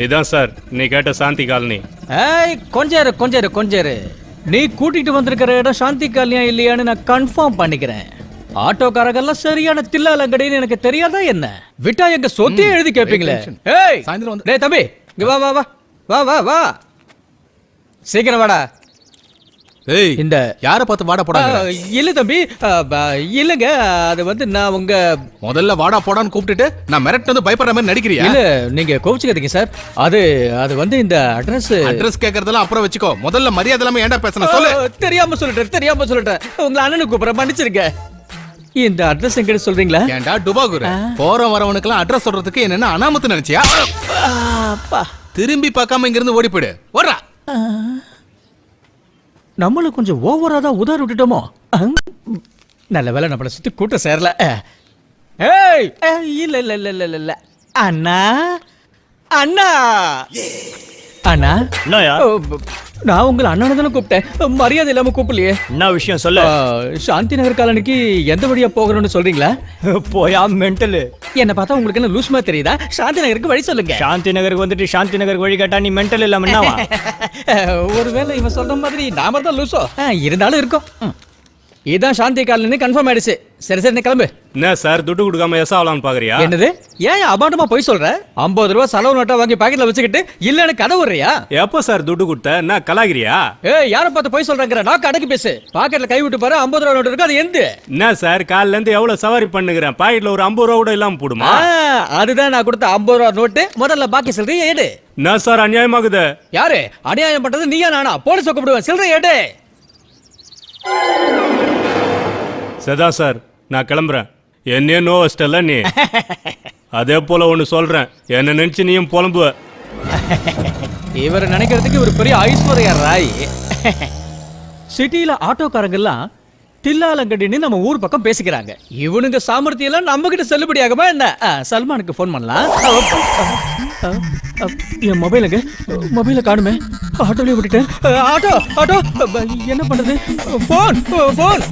இதான் சார் நீ கேட்ட சாந்தி காலனி. ஏய் கொஞ்சம் கொஞ்சம் கொஞ்சம் நீ கூட்டிட்டு வந்திருக்கிற இடம் சாந்தி கல்யாணம் இல்லையான்னு நான் கன்ஃபார்ம் பண்ணிக்கிறேன். ஆட்டோக்காரங்கெல்லாம் சரியான தில்லாலங்கடின்னு எனக்கு தெரியாதா என்ன? விட்டா எங்க சொத்தையே எழுதி கேட்பீங்களே ஏய் சாயந்தரம் வந்து- டேய் தம்பி இங்க வா வா வா. வா வா வா. சீக்கிரம் வாடா. ஏய் இந்த யாரை பார்த்து வாடா போடாங்க? இல்ல தம்பி இல்லங்க அது வந்து நான் உங்க முதல்ல வாடா போடான்னு கூப்பிட்டுட்டு நான் மிரட்டு வந்து பயப்படுற மாதிரி நடிக்கிறியா? இல்ல நீங்க கோவிச்சுக்காதீங்க சார். அது அது வந்து இந்த அட்ரஸ் அட்ரஸ் கேக்குறதெல்லாம் அப்புறம் வச்சுக்கோ. முதல்ல மரியாதை இல்லாம ஏன்டா பேசணும் சொல்லு. தெரியாம சொல்லிட்டேன் தெரியாம சொல்லிட்டேன். உங்களை அண்ணனுக்கு கூப்பிட மன்னிச்சிருங்க. இந்த அட்ரஸ் எங்கிட்ட சொல்றீங்களா? ஏன்டா டுபாகுரு? போற வரவனுக்கெல்லாம் அட்ரஸ் சொல்றதுக்கு என்னென்ன அனாமத்து நினைச்சியா? திரும்பி பார்க்காம இங்க இருந்து ஓடி போயிடு. ஓடுறா. நம்மளும் கொஞ்சம் ஓவரா தான் உதார விட்டுட்டோமோ. நல்ல வேலை நம்மளை சுத்தி கூட்டம் சேரல. ஏய்! இல்ல இல்ல இல்ல இல்ல இல்ல, அண்ணா! அண்ணா! அண்ணா! நான் உங்களை அண்ணனை தானே கூப்பிட்டேன். மரியாதை இல்லாம கூப்பிடலையே. என்ன விஷயம் சொல்லு? சாந்தி நகர் காலனிக்கு எந்த வழியா போகணும்னு சொல்றீங்களா? போயா மென்டலு என்ன பார்த்தா உங்களுக்கு என்ன லூஸ் மாதிரி தெரியுதா? சாந்தி நகருக்கு வழி சொல்லுங்க. சாந்தி நகருக்கு வந்துட்டு சாந்தி நகருக்கு வழி கேட்டா நீ மென்டல் இல்லாம என்னவா? ஒருவேளை இவன் சொல்ற மாதிரி நாம தான் லூசோ. இருந்தாலும் இருக்கும். இதான் சாந்தி காலனி கன்ஃபார்ம் ஆயிடுச்சு. சரி சரி கிளம்பு. என்ன சார் துட்டு கொடுக்காம எஸ் ஆகலாம்னு பாக்குறியா? என்னது? ஏன் அபாண்டமா போய் சொல்ற? ஐம்பது ரூபா செலவு நோட்டா வாங்கி பாக்கெட்ல வச்சுக்கிட்டு இல்லன்னு கதை விடுறியா எப்ப சார் துட்டு கொடுத்த? என்ன கலாகிரியா ஏய் யார பார்த்து போய் சொல்றேங்கிற? நான் அடக்கி பேசு. பாக்கெட்ல கை விட்டு பாரு ஐம்பது ரூபா நோட்டு இருக்கு அது எந்த? என்ன சார் காலைல இருந்து எவ்வளவு சவாரி பண்ணுகிறேன்? பாக்கெட்ல ஒரு ஐம்பது ரூபா கூட இல்லாம போடுமா? அதுதான் நான் கொடுத்த ஐம்பது ரூபா நோட்டு. முதல்ல பாக்கி சில்லறை ஏடு என்ன சார் அநியாயமாகுது? யாரு? அநியாயம் பண்றது நீயா நானா? போலீஸ் கூப்பிடுவேன். சில்லறை ஏடு சதா சார் நான் கிளம்புறேன். என்னையே நோ வச்சிட்டல நீ. அதே போல ஒன்னு சொல்றேன். என்ன நினைச்சு நீயும் புலம்புவ. இவர் நினைக்கிறதுக்கு ஒரு பெரிய ஐஸ்வர்யா ராய். சிட்டியில ஆட்டோக்காரங்கெல்லாம் தில்லாலங்கடின்னு நம்ம ஊர் பக்கம் பேசிக்கிறாங்க. இவனுங்க சாமர்த்தியம் எல்லாம் நம்ம கிட்ட செல்லுபடியாகுமா என்ன? சல்மானுக்கு ஃபோன் பண்ணலாம். என் மொபைலுங்க மொபைல காணுமே. ஆட்டோலயே விட்டுட்டேன். Auto auto. என்ன பண்றது? Phone phone.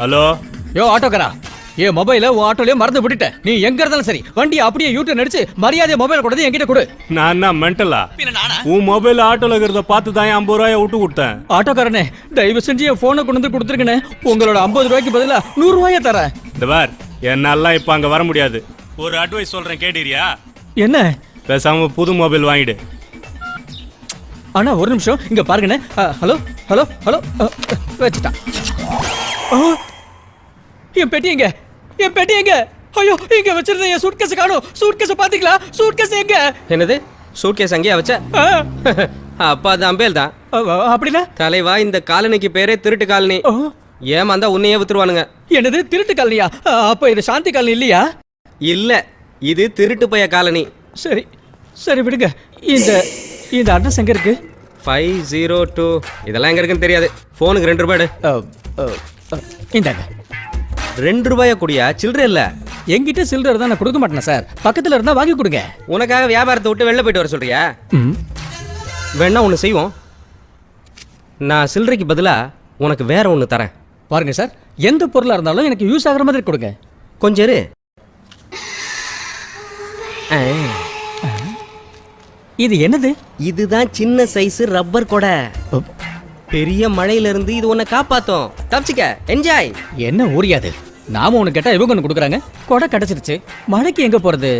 ஹலோ? யோ ஆட்டோக்காரா? என் மொபைல உன் ஆட்டோலயே மறந்து விட்டுட்டேன். நீ எங்க இருந்தாலும் சரி வண்டியை அப்படியே யூட்டர் அடிச்சு மரியாதை மொபைல் கொடுத்து என்கிட்ட கொடு. நான் என்ன மென்டலா உன் மொபைல் ஆட்டோல இருக்கிறத பார்த்து தான் ஐம்பது ரூபாய விட்டு கொடுத்தேன். ஆட்டோக்காரனே தயவு செஞ்சு என் போனை கொண்டு வந்து கொடுத்துருக்கனே உங்களோட ஐம்பது ரூபாய்க்கு பதிலா நூறு ரூபாய தரேன். இந்த பார் என்னாலாம் இப்ப அங்க வர முடியாது. ஒரு அட்வைஸ் சொல்றேன் கேட்டீரியா என்ன? பேசாம புது மொபைல் வாங்கிடு. அண்ணா ஒரு நிமிஷம். இங்க பாருங்கண்ணே. ஹலோ ஹலோ ஹலோ வச்சுட்டான். என் பெட்டி எங்க? என் பெட்டி எங்க? ஐயோ இங்க வச்சிருந்த என் சூட்கேஸ் காணும். சூட்கேஸ் பாத்தீங்களா? சூட்கேஸ் எங்க? என்னது? சூட்கேஸ் அங்கேயே வச்ச? அப்பா அது அம்பேல் தான் அப்படின்னா? தலைவா இந்த காலனிக்கு பேரே திருட்டு காலனி. ஏமாந்தா உன்னையே வித்துருவானுங்க. என்னது திருட்டு காலனியா? அப்ப இது சாந்தி காலனி இல்லையா? இல்ல இது திருட்டு பைய காலனி. சரி சரி விடுங்க. இந்த இந்த அட்ரஸ் எங்க இருக்கு? Five zero two. இதெல்லாம் எங்க இருக்குன்னு தெரியாது. ஃபோனுக்கு ரெண்டு ரூபாய் இந்தாங்க. ரெண்டு ரூபாயா குடியா? சில்லற இல்ல. என்கிட்ட சில்லறை தான் நான் கொடுக்க மாட்டேன் சார்? பக்கத்துல இருந்தா வாங்கி கொடுங்க. உனக்காக வியாபாரத்தை விட்டு வெளில போயிட்டு வர சொல்றியா. வேணா ஒன்று செய்வோம். நான் சில்லறைக்கு பதிலா உனக்கு வேற ஒன்று தரேன். பாருங்க சார். எந்த பொருளா இருந்தாலும் எனக்கு யூஸ் ஆகுற மாதிரி கொடுங்க. கொஞ்சம் இரு. இது என்னது? இதுதான் சின்ன சைஸ் ரப்பர் கொடை. பெரிய மழையில இருந்து இது உன்னை காப்பாத்தும். தப்பிச்சுக்க. என்ஜாய் என்ன ஊரியாது நாம ஒன்று கேட்டா இவங்க ஒண்ணு கொடுக்குறாங்க. கொடை கிடைச்சிருச்சு. மழைக்கு எங்க போறது?